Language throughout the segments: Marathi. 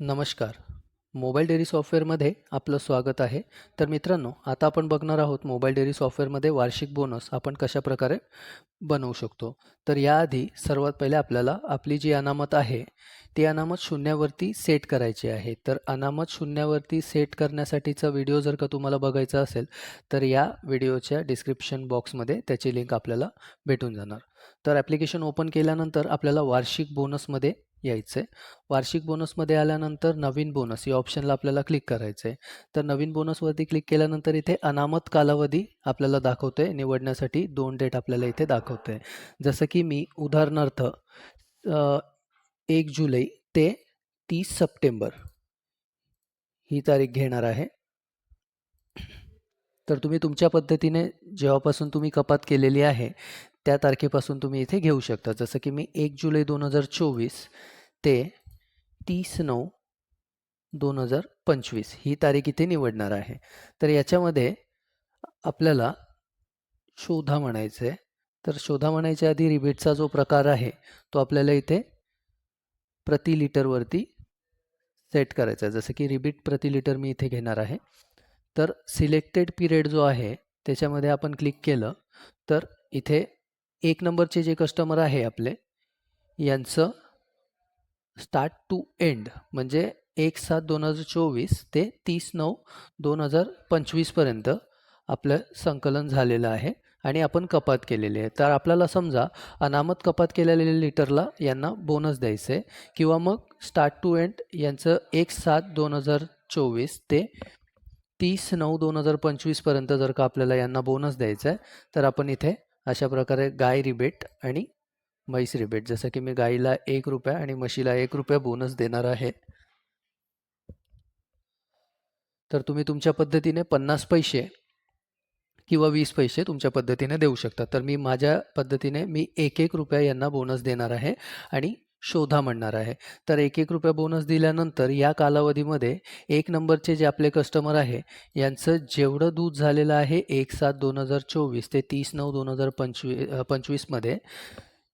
नमस्कार. मोबाईल डेअरी सॉफ्टवेअरमध्ये आपलं स्वागत आहे. तर मित्रांनो आता आपण बघणार आहोत मोबाईल डेअरी सॉफ्टवेअरमध्ये वार्षिक बोनस आपण कशा प्रकारे बनवू शकतो. तर याआधी सर्वात पहिले आपल्याला आपली जी अनामत आहे ती अनामत शून्यावरती सेट करायची आहे. तर अनामत शून्यावरती सेट करण्यासाठीचा व्हिडिओ जर का तुम्हाला बघायचा असेल तर या व्हिडिओच्या डिस्क्रिप्शन बॉक्समध्ये त्याची लिंक आपल्याला भेटून जाणार. तर ॲप्लिकेशन ओपन केल्यानंतर आपल्याला वार्षिक बोनसमध्ये यायचं. आहे वार्षिक बोनसमध्ये आल्यानंतर नवीन बोनस या ऑप्शनला आपल्याला क्लिक करायचं. आहे तर नवीन बोनसवरती क्लिक केल्यानंतर इथे अनामत कालावधी आपल्याला दाखवते निवडण्यासाठी दोन डेट आपल्याला इथे दाखवते जसं की मी उदाहरणार्थ एक जुलै ते तीस सप्टेंबर ही तारीख घेणार आहे. तर तुम्ही तुमच्या पद्धतीने जेव्हापासून तुम्ही कपात केलेली आहे त्या तारखेपासून तुम्ही इथे घेऊ शकता. जसं की मी एक जुलै दोन हजार चोवीस ते तीस नऊ दोन हजार पंचवीस ही तारीख इथे निवडणार आहे. तर याच्यामध्ये आपल्याला शोधा म्हणायचं आहे तर शोधा म्हणायच्या आधी रिबीटचा जो प्रकार आहे तो आपल्याला इथे प्रति लिटरवरती सेट करायचा आहे. जसं की रिबीट प्रति लिटर मी इथे घेणार आहे. तर सिलेक्टेड पिरियड जो आहे त्याच्यामध्ये आपण क्लिक केलं तर इथे एक नंबरचे जे कस्टमर आहे आपले यांचं स्टार्ट टू एंड म्हणजे एक सात दोन हजार चोवीस ते तीस नऊ दोन हजार पंचवीसपर्यंत आपलं संकलन झालेलं आहे आणि आपण कपात केलेली आहे. तर आपल्याला समजा अनामत कपात केलेल्या लिटरला यांना बोनस द्यायचं आहे किंवा मग स्टार्ट टू एंड यांचं एक सात दोन हजार चोवीस ते तीस नऊ दोन हजार पंचवीसपर्यंत जर का आपल्याला यांना बोनस द्यायचा आहे तर आपण इथे अशा प्रकारे गाय रिबेट आणि म्हैस रिबेट. जसं की मी गाईला एक रुपया आणि म्हशीला एक रुपया बोनस देणार आहे. तर तुम्ही तुमच्या पद्धतीने पन्नास पैसे किंवा वीस पैसे तुमच्या पद्धतीने देऊ शकता. तर मी माझ्या पद्धतीने मी एक एक रुपया यांना बोनस देणार आहे. आणि शोधा म्हणणार आहे. तर एक एक रुपया बोनस दिल्यानंतर या कालावधीमध्ये एक नंबरचे जे आपले कस्टमर आहे यांचं जेवढं दूध झालेलं आहे एक सात दोन हजार चोवीस ते तीस नऊ दोन हजार पंचवी पंचवीसमध्ये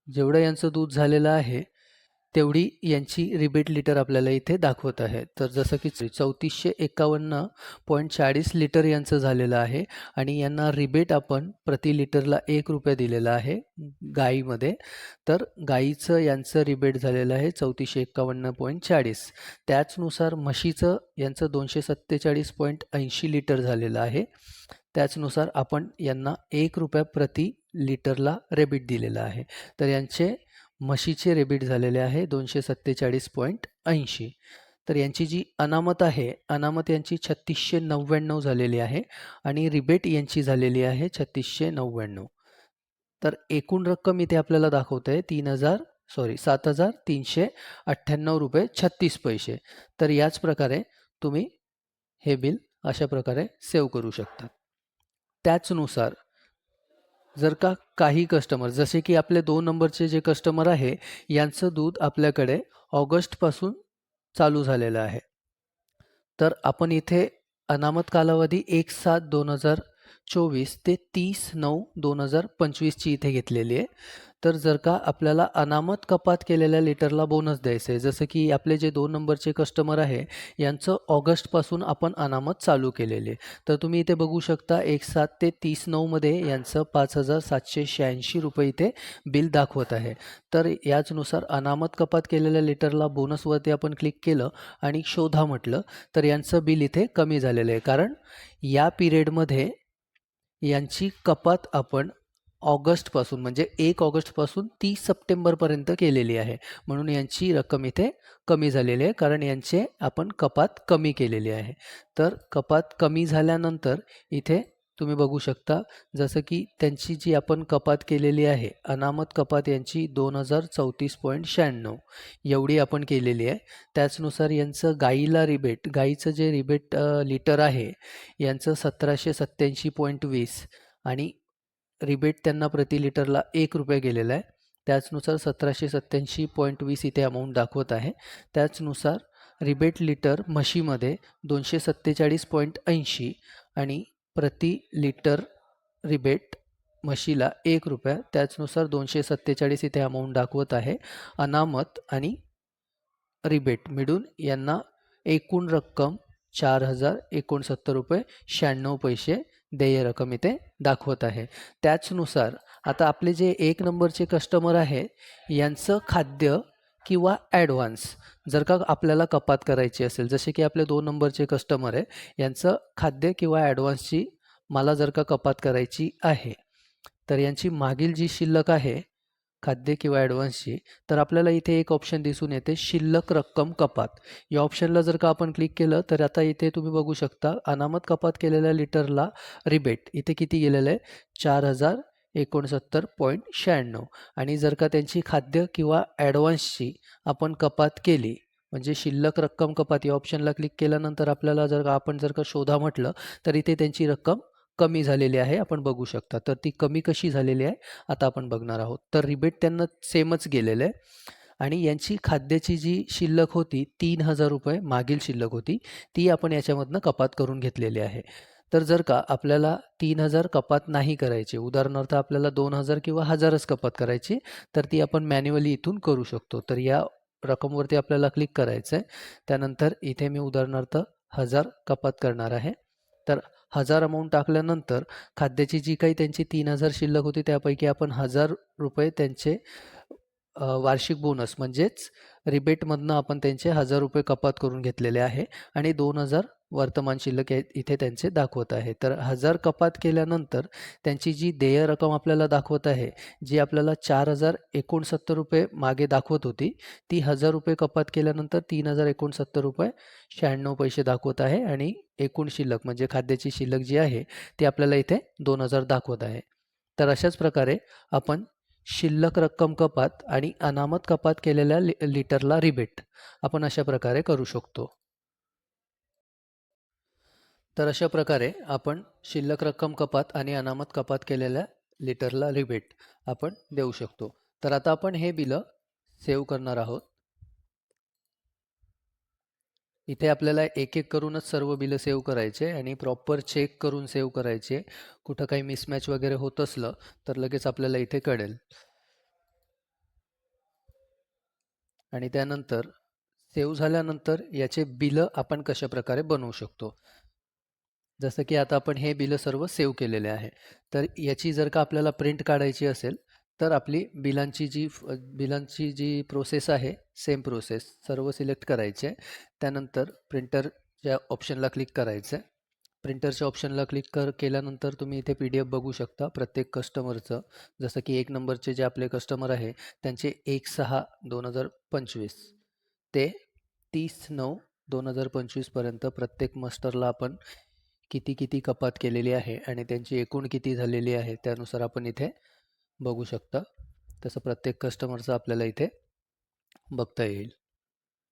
जेवढं यांचं दूध झालेलं आहे तेवढी यांची रिबेट लिटर आपल्याला इथे दाखवत आहे. तर जसं की चौतीसशे एकावन्न पॉईंट चाळीस लिटर यांचं झालेलं आहे आणि यांना रिबेट आपण प्रति लिटरला एक रुपया दिलेला आहे गाईमध्ये. तर गाईचं यांचं रिबेट झालेलं आहे चौतीसशे एक्कावन्न पॉईंट चाळीस. त्याचनुसार म्हशीचं यांचं दोनशे सत्तेचाळीस पॉईंट ऐंशी लिटर झालेलं आहे. त्याचनुसार आपण यांना एक रुपया प्रति लिटरला रेबीट दिलेला आहे. तर यांचे म्हशीचे रेबीट झालेले आहे दोनशे सत्तेचाळीस पॉईंट ऐंशी. तर यांची जी अनामत आहे अनामत यांची छत्तीसशे नव्याण्णव झालेली आहे आणि रिबेट यांची झालेली आहे छत्तीसशे नव्याण्णव. तर एकूण रक्कम इथे आपल्याला दाखवत आहे तीन हजार सॉरी सात हजार तीनशे अठ्ठ्याण्णव रुपये छत्तीस पैसे. तर याच प्रकारे तुम्ही हे बिल अशा प्रकारे सेव्ह करू शकता. त्याचनुसार जर का काही कस्टमर जसे की आपले दोन नंबरचे जे कस्टमर आहे यांचं दूध आपल्याकडे ऑगस्टपासून चालू झालेलं आहे. तर आपण इथे अनामत कालावधी एक सात दोन हजार चोवीस ते तीस नऊ दोन हजार पंचवीसची इथे घेतलेली आहे. तर जर का आपल्याला अनामत कपात केलेल्या लिटरला बोनस द्यायचं आहे जसं की आपले जे दोन नंबरचे कस्टमर आहे यांचं ऑगस्टपासून आपण अनामत चालू केलेले. आहे तर तुम्ही इथे बघू शकता एक सात ते तीस नऊमध्ये यांचं पाच हजार सातशे शहाऐंशी रुपये इथे बिल दाखवत आहे. तर याचनुसार अनामत कपात केलेल्या लिटरला बोनसवरती आपण क्लिक केलं आणि शोधा म्हटलं तर यांचं बिल इथे कमी झालेलं आहे. कारण या पिरियडमध्ये यांची कपात आपण ऑगस्टपासून म्हणजे एक ऑगस्टपासून तीस सप्टेंबरपर्यंत केलेली आहे. म्हणून यांची रक्कम इथे कमी झालेली आहे कारण यांचे आपण कपात कमी केलेली आहे. तर कपात कमी झाल्यानंतर इथे तुम्ही बघू शकता जसं की त्यांची जी आपण कपात केलेली आहे अनामत कपात यांची दोन हजार चौतीस पॉईंट शहाण्णव एवढी आपण केलेली आहे. त्याचनुसार यांचं गाईला रिबेट गाईचं जे रिबेट लिटर आहे यांचं सतराशे सत्त्याऐंशी पॉईंट वीस आणि रिबेट त्यांना प्रति लिटरला एक रुपये गेलेला आहे. त्याचनुसार सतराशे सत्त्याऐंशी पॉईंट वीस इथे अमाऊंट दाखवत आहे. त्याचनुसार रिबेट लिटर म्हशीमध्ये दोनशे सत्तेचाळीस पॉईंट ऐंशी आणि प्रति लिटर रिबेट म्हशीला एक रुपया. त्याचनुसार दोनशे सत्तेचाळीस इथे अमाऊंट दाखवत आहे. अनामत आणि रिबेट मिळून यांना एकूण रक्कम चार हजार एकोणसत्तर रुपये शहाण्णव पैसे देय रक्कम इथे दाखवत आहे. त्याचनुसार आता आपले जे एक नंबरचे कस्टमर आहे यांचं खाद्य किंवा ॲडव्हान्स जर का आपल्याला कपात करायची असेल जसे की आपले दोन नंबरचे कस्टमर आहे यांचं खाद्य किंवा ॲडव्हान्सची मला जर का कपात करायची आहे तर यांची मागील जी शिल्लक आहे खाद्य किंवा ॲडव्हान्सची तर आपल्याला इथे एक ऑप्शन दिसून येते शिल्लक रक्कम कपात. या ऑप्शनला जर का आपण क्लिक केलं तर आता इथे तुम्ही बघू शकता अनामत कपात केलेल्या लिटरला रिबेट. इथे किती गेलेलं आहे? चार हजार एकोणसत्तर पॉईंट शहाण्णव. आणि जर का त्यांची खाद्य किंवा ॲडव्हान्सची आपण कपात केली म्हणजे शिल्लक रक्कम कपात या ऑप्शनला क्लिक केल्यानंतर आपल्याला जर का आपण जर का शोधा म्हटलं तर इथे त्यांची रक्कम कमी झालेली आहे आपण बघू शकता. तर ती कमी कशी झालेली आहे आता आपण बघणार आहोत. तर रिबेट त्यांना सेमच गेलेलं आहे. आणि यांची खाद्याची जी शिल्लक होती तीन हजार रुपये मागील शिल्लक होती ती आपण याच्यामधनं कपात करून घेतलेली आहे. तर जर का आपल्याला तीन हजार कपात नाही करायची उदाहरणार्थ आपल्याला दोन हजार किंवा हजारच कपात करायची तर ती आपण मॅन्युअली इथून करू शकतो. तर या रकमवरती आपल्याला क्लिक करायचं आहे त्यानंतर इथे मी उदाहरणार्थ हजार कपात करणार आहे. तर हजार अमाऊंट टाकल्यानंतर खाद्याची जी काही त्यांची तीन हजार शिल्लक होती त्यापैकी आपण हजार रुपये त्यांचे वार्षिक बोनस म्हणजेच रिबेटमधनं आपण त्यांचे हजार रुपये कपात करून घेतलेले आहे. आणि दोन हजार वर्तमान शिल्लक आहे इथे त्यांचे दाखवत आहे. तर हजार कपात केल्यानंतर त्यांची जी देय रक्कम आपल्याला दाखवत आहे जी आपल्याला चार हजार एकोणसत्तर रुपये मागे दाखवत होती ती हजार रुपये कपात केल्यानंतर तीन हजार एकोणसत्तर रुपये शहाण्णव पैसे दाखवत आहे आणि एकूण शिल्लक म्हणजे खाद्याची शिल्लक जी आहे ती आपल्याला इथे दोन हजार दाखवत आहे. तर अशाच प्रकारे आपण शिल्लक रक्कम कपात आणि अनामत कपात केलेल्या लि लिटरला रिबेट आपण अशा प्रकारे करू शकतो. तर अशा प्रकारे आपण शिल्लक रक्कम कपात आणि अनामत कपात केलेल्या लिटरला रिबेट आपण देऊ शकतो. तर आता आपण हे बिलं सेव्ह करणार आहोत. इथे आपल्याला एक एक करूनच सर्व बिलं सेव्ह करायचे आणि प्रॉपर चेक करून सेव्ह करायचे. कुठं काही मिसमॅच वगैरे होत असलं तर लगेच आपल्याला इथे कळेल. आणि त्यानंतर सेव्ह झाल्यानंतर याचे बिलं आपण कशा प्रकारे बनवू शकतो? जसं की आता आपण हे बिलं सर्व सेव्ह केलेले आहे. तर याची जर का आपल्याला प्रिंट काढायची असेल तर आपली बिलांची जी फ- बिलांची जी प्रोसेस आहे सेम प्रोसेस सर्व सिलेक्ट करायचे. त्यानंतर प्रिंटरच्या ऑप्शनला क्लिक करायचं. आहे प्रिंटरच्या ऑप्शनला क्लिक कर केल्यानंतर तुम्ही इथे पी डी एफ बघू शकता प्रत्येक कस्टमरचं. जसं की एक नंबरचे जे आपले कस्टमर आहे त्यांचे एक सहा दोन हजार पंचवीस ते तीस नऊ दोन हजार पंचवीसपर्यंत प्रत्येक मस्टरला आपण किती किती कपात केलेली आहे आणि त्यांची एकूण किती झालेली आहे त्यानुसार आपण इथे बघू शकता. तसं प्रत्येक कस्टमरचं आपल्याला इथे बघता येईल.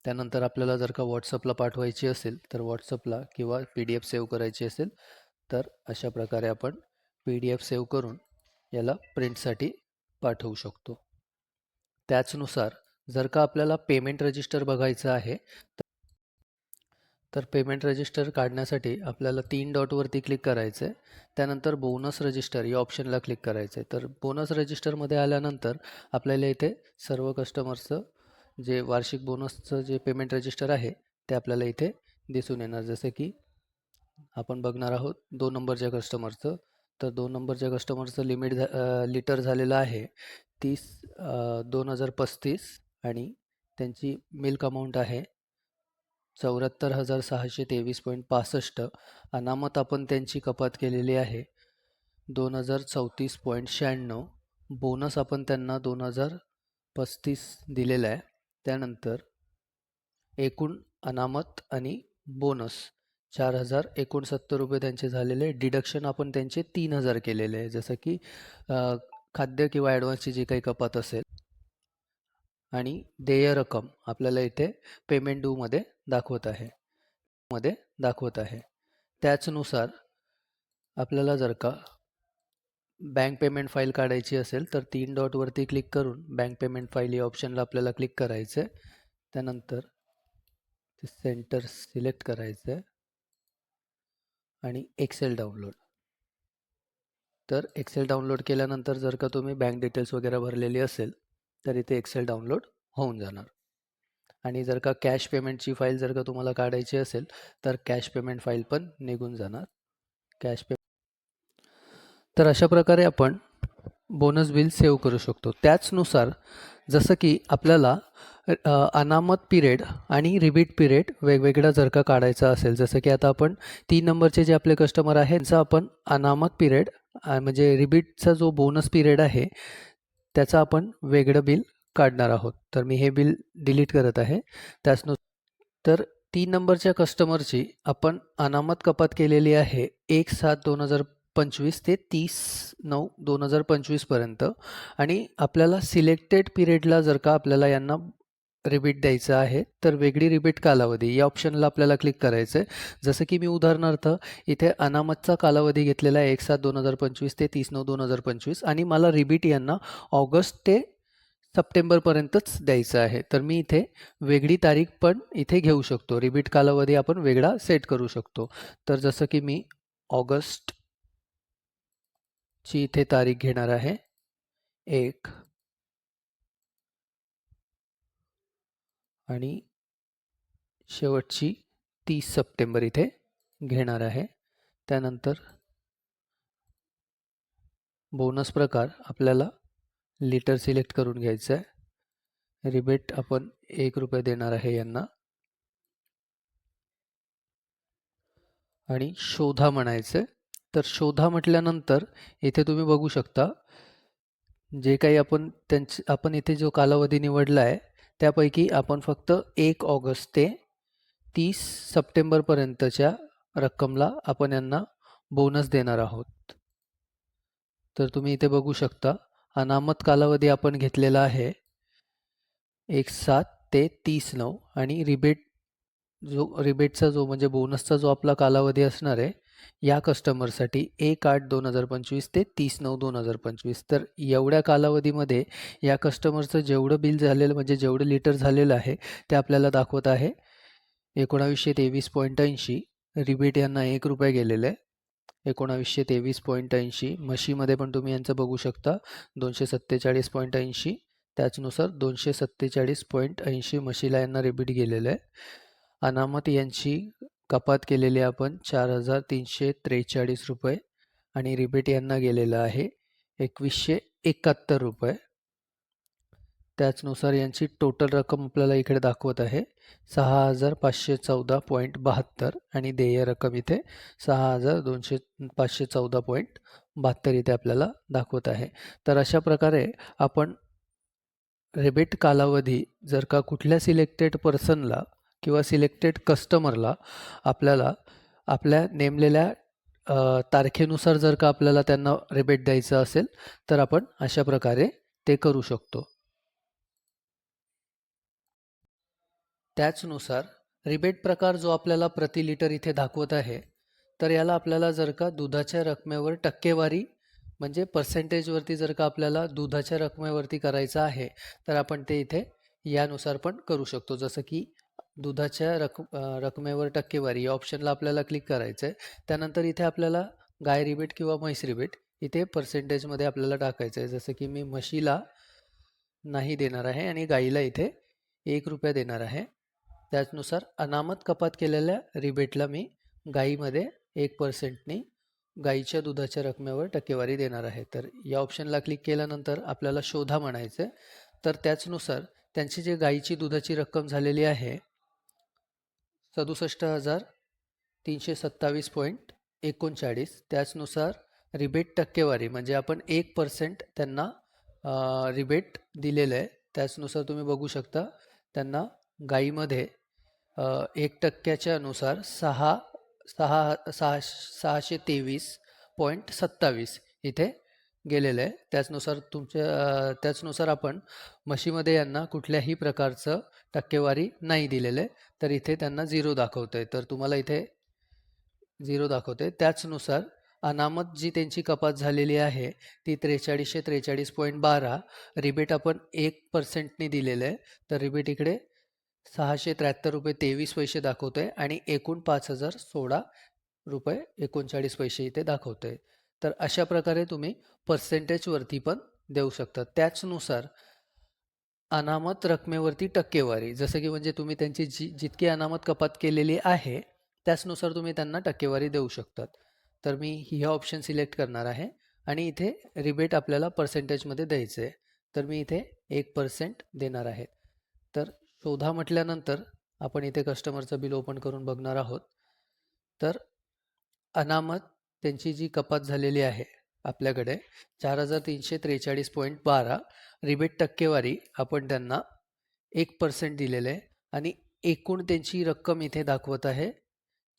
त्यानंतर आपल्याला जर का व्हॉट्सअपला पाठवायची असेल तर व्हॉट्सअपला किंवा पी डी एफ सेव्ह करायची असेल तर अशा प्रकारे आपण पी डी एफ सेव्ह करून याला प्रिंटसाठी पाठवू शकतो. त्याचनुसार जर का आपल्याला पेमेंट रजिस्टर बघायचं आहे तर पेमेंट रजिस्टर काढण्यासाठी आपल्याला तीन डॉटवरती क्लिक करायचं आहे त्यानंतर बोनस रजिस्टर या ऑप्शनला क्लिक करायचं आहे तर बोनस रजिस्टरमध्ये आल्यानंतर आपल्याला इथे सर्व कस्टमर्सचं जे वार्षिक बोनसचं जे पेमेंट रजिस्टर आहे ते आपल्याला इथे दिसून येणार. जसे की आपण बघणार आहोत दोन नंबरच्या कस्टमरचं तर दोन नंबरच्या कस्टमरचं लिमिट झा लिटर झालेलं आहे तीस दोन हजार पस्तीस आणि त्यांची मिल्क अमाऊंट आहे चौऱ्याहत्तर हजार सहाशे तेवीस पॉईंट पासष्ट अनामत आपण त्यांची कपात केलेली आहे. दोन हजार चौतीस पॉईंट शहाण्णव बोनस आपण त्यांना दोन हजार पस्तीस दिलेला आहे. त्यानंतर एकूण अनामत आणि बोनस चार हजार एकोणसत्तर रुपये त्यांचे झालेले डिडक्शन आपण त्यांचे तीन हजार केलेले आहे. जसं की खाद्य किंवा ॲडव्हान्सची जी काही कपात असेल आणि देय रक्कम आपल्याला इथे पेमेंट डूमध्ये दाखवत आहे. मध्ये दाखवत आहे. त्याचनुसार आपल्याला जर का बँक पेमेंट फाईल काढायची असेल तर तीन डॉटवरती क्लिक करून बँक पेमेंट फाईल या ऑप्शनला आपल्याला क्लिक करायचं आहे त्यानंतर ते सेंटर सिलेक्ट करायचं आहे आणि एक्सेल डाउनलोड तर एक्सेल डाउनलोड केल्यानंतर जर का तुम्ही बँक डिटेल्स वगैरे भरलेली असेल तर इथे एक्सेल डाउनलोड होऊन जाणार. आणि जर का कॅश पेमेंटची फाईल जर का तुम्हाला काढायची असेल तर कॅश पेमेंट फाईल पण निघून जाणार. कॅश पे तर अशा प्रकारे आपण बोनस बिल सेव्ह करू शकतो. त्याचनुसार जसं की आपल्याला अनामत पिरियड आणि रिबीट पिरियड वेगवेगळा जर का काढायचा असेल जसं की आता आपण तीन नंबरचे जे आपले कस्टमर आहेत त्यांचा आपण अनामत पिरियड म्हणजे रिबीटचा जो बोनस पिरियड आहे त्याचा आपण वेगळं बिल काढणार आहोत. तर मी हे बिल डिलीट करत आहे. त्याचनु तर तीन नंबरच्या कस्टमरची आपण अनामत कपात केलेली आहे एक सात दोन हजार पंचवीस ते तीस नऊ दोन हजार पंचवीसपर्यंत आणि आपल्याला सिलेक्टेड पिरियडला जर का आपल्याला यांना रिबीट द्यायचं आहे तर वेगळी रिबीट कालावधी. या ऑप्शनला आपल्याला क्लिक करायचं आहे जसं की मी उदाहरणार्थ इथे अनामतचा कालावधी घेतलेला आहे एक सात दोन हजार पंचवीस ते तीस नऊ दोन हजार पंचवीस. आणि मला रिबीट यांना ऑगस्ट ते सप्टेंबरपर्यंतच द्यायचं आहे. तर मी इथे वेगळी तारीख पण इथे घेऊ शकतो. रिबीट कालावधी आपण वेगळा सेट करू शकतो. तर जसं की मी ऑगस्ट ची इथे तारीख घेणार आहे. एक. आणि शेवटची तीस सप्टेंबर इथे घेणार आहे. त्यानंतर बोनस प्रकार आपल्याला लिटर सिलेक्ट करून घ्यायचं आहे. रिबेट आपण एक रुपये देणार आहे यांना. आणि शोधा म्हणायचं आहे. तर शोधा म्हटल्यानंतर इथे तुम्ही बघू शकता जे काही आपण त्यांच आपण इथे जो कालावधी निवडला आहे त्यापैकी आपण फक्त एक ऑगस्ट ते तीस सप्टेंबरपर्यंतच्या रक्कमला आपण यांना बोनस देणार आहोत. तर तुम्ही इथे बघू शकता अनामत कालावधी आपण घेतलेला आहे. एक सात ते तीस नऊ आणि रिबेट जो रिबेटचा जो म्हणजे बोनसचा जो आपला कालावधी असणार आहे या कस्टमरसाठी एक आठ दोन हजार पंचवीस ते तीस नऊ दोन हजार पंचवीस. तर एवढ्या कालावधीमध्ये या कस्टमरचं जेवढं बिल झालेलं म्हणजे जेवढं लिटर झालेलं आहे ते आपल्याला दाखवत आहे. एकोणावीसशे तेवीस पॉईंट ऐंशी रिबेट यांना एक रुपये गेलेलं आहे. एकोणावीसशे तेवीस पॉईंट ऐंशी. म्हशीमध्ये पण तुम्ही यांचं बघू शकता दोनशे सत्तेचाळीस पॉईंट ऐंशी. त्याचनुसार दोनशे सत्तेचाळीस पॉईंट ऐंशी म्हशीला यांना रिबीट गेलेलं आहे. अनामत यांची कपात केलेली आपण चार हजार तीनशे त्रेचाळीस रुपये. आणि रिपीट यांना गेलेलं आहे एकवीसशे एकाहत्तर रुपये. त्याचनुसार यांची टोटल रक्कम आपल्याला इकडे दाखवत आहे. सहा हजार पाचशे चौदा पॉईंट बहात्तर आणि देय रक्कम इथे सहा हजार दोनशे पाचशे चौदा पॉईंट बहात्तर इथे आपल्याला दाखवत आहे. तर अशा प्रकारे आपण रिबेट कालावधी जर का कुठल्या सिलेक्टेड पर्सनला किंवा सिलेक्टेड कस्टमरला आपल्याला आपल्या नेमलेल्या तारखेनुसार जर का आपल्याला त्यांना रिबेट द्यायचं असेल तर आपण अशा प्रकारे ते करू शकतो. त्याचनुसार रिबेट प्रकार जो आपल्याला प्रति लिटर इथे दाखवत आहे तर याला आपल्याला जर का दुधाच्या रकमेवर टक्केवारी म्हणजे पर्सेंटेजवरती जर का आपल्याला दुधाच्या रकमेवरती करायचं आहे तर आपण ते इथे यानुसार पण करू शकतो. जसं की दुधाच्या रक रकमेवर टक्केवारी या ऑप्शनला आपल्याला क्लिक करायचं आहे त्यानंतर इथे आपल्याला गाय रिबेट किंवा म्हैस रिबेट इथे पर्सेंटेजमध्ये आपल्याला टाकायचं आहे जसं की मी म्हशीला नाही देणार आहे आणि गाईला इथे एक रुपया देणार आहे. त्याचनुसार अनामत कपात केलेल्या रिबेटला मी गाईमध्ये एक पर्सेंटनी गाईच्या दुधाच्या रकमेवर टक्केवारी देणार आहे. तर या ऑप्शनला क्लिक केल्यानंतर आपल्याला शोधा म्हणायचं आहे तर त्याचनुसार त्यांची जे गाईची दुधाची रक्कम झालेली आहे सदुसष्ट हजार तीनशे सत्तावीस पॉईंट एकोणचाळीस. त्याचनुसार रिबेट टक्केवारी म्हणजे आपण एक पर्सेंट त्यांना रिबेट दिलेलं आहे. त्याचनुसार तुम्ही बघू शकता त्यांना गाईमध्ये एक टक्क्याच्या अनुसार सहा सहा सहा सहाशे तेवीस पॉईंट सत्तावीस इथे गेलेलं आहे. त्याचनुसार तुमच्या त्याचनुसार आपण म्हशीमध्ये यांना कुठल्याही प्रकारचं टक्केवारी नाही दिलेलं आहे. तर इथे त्यांना झिरो दाखवतं आहे तर तुम्हाला इथे झिरो दाखवते त्याचनुसार अनामत जी त्यांची कपात झालेली आहे ती त्रेचाळीसशे त्रेचाळीस पॉईंट बारा. रिबेट आपण एक पर्सेंटनी दिलेलं आहे. तर रिबेट इकडे सहाशे त्र्याहत्तर रुपये तेवीस पैसे दाखवतो आहे आणि एकूण पाच हजार सोळा रुपये एकोणचाळीस पैसे इथे दाखवतो आहे तर अशा प्रकारे तुम्ही पर्सेंटेजवरती पण देऊ शकता. त्याचनुसार अनामत रकमेवरती टक्केवारी जसं की म्हणजे तुम्ही त्यांची जी जितकी अनामत कपात केलेली आहे त्याचनुसार तुम्ही त्यांना टक्केवारी देऊ शकतात. तर मी ह्या ऑप्शन सिलेक्ट करणार आहे आणि इथे रिबेट आपल्याला पर्सेंटेजमध्ये द्यायचं आहे तर मी इथे एक पर्सेंट देणार आहे. तर शोधा म्हटल्यानंतर आपण इथे कस्टमरचं बिल ओपन करून बघणार आहोत. तर अनामत त्यांची जी कपात झालेली आहे आपल्याकडे चार हजार तीनशे त्रेचाळीस पॉईंट बारा रिबेट टक्केवारी आपण त्यांना एक पर्सेंट दिलेलं आहे आणि एकूण त्यांची रक्कम इथे दाखवत आहे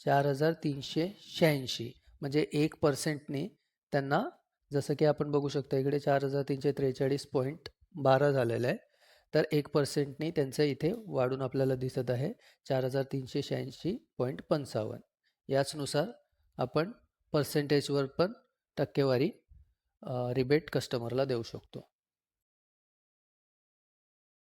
चार हजार तीनशे शहाऐंशी. म्हणजे एक पर्सेंटने त्यांना जसं की आपण बघू शकता इकडे चार हजार तीनशे त्रेचाळीस पॉईंट बारा झालेलं आहे. तर एक पर्सेंटने त्यांचं इथे वाढून आपल्याला दिसत आहे. चार हजार तीनशे शहाऐंशी पॉईंट पंचावन्न. याचनुसार आपण पर्सेंटेजवर पण टक्केवारी रिबेट कस्टमरला देऊ शकतो.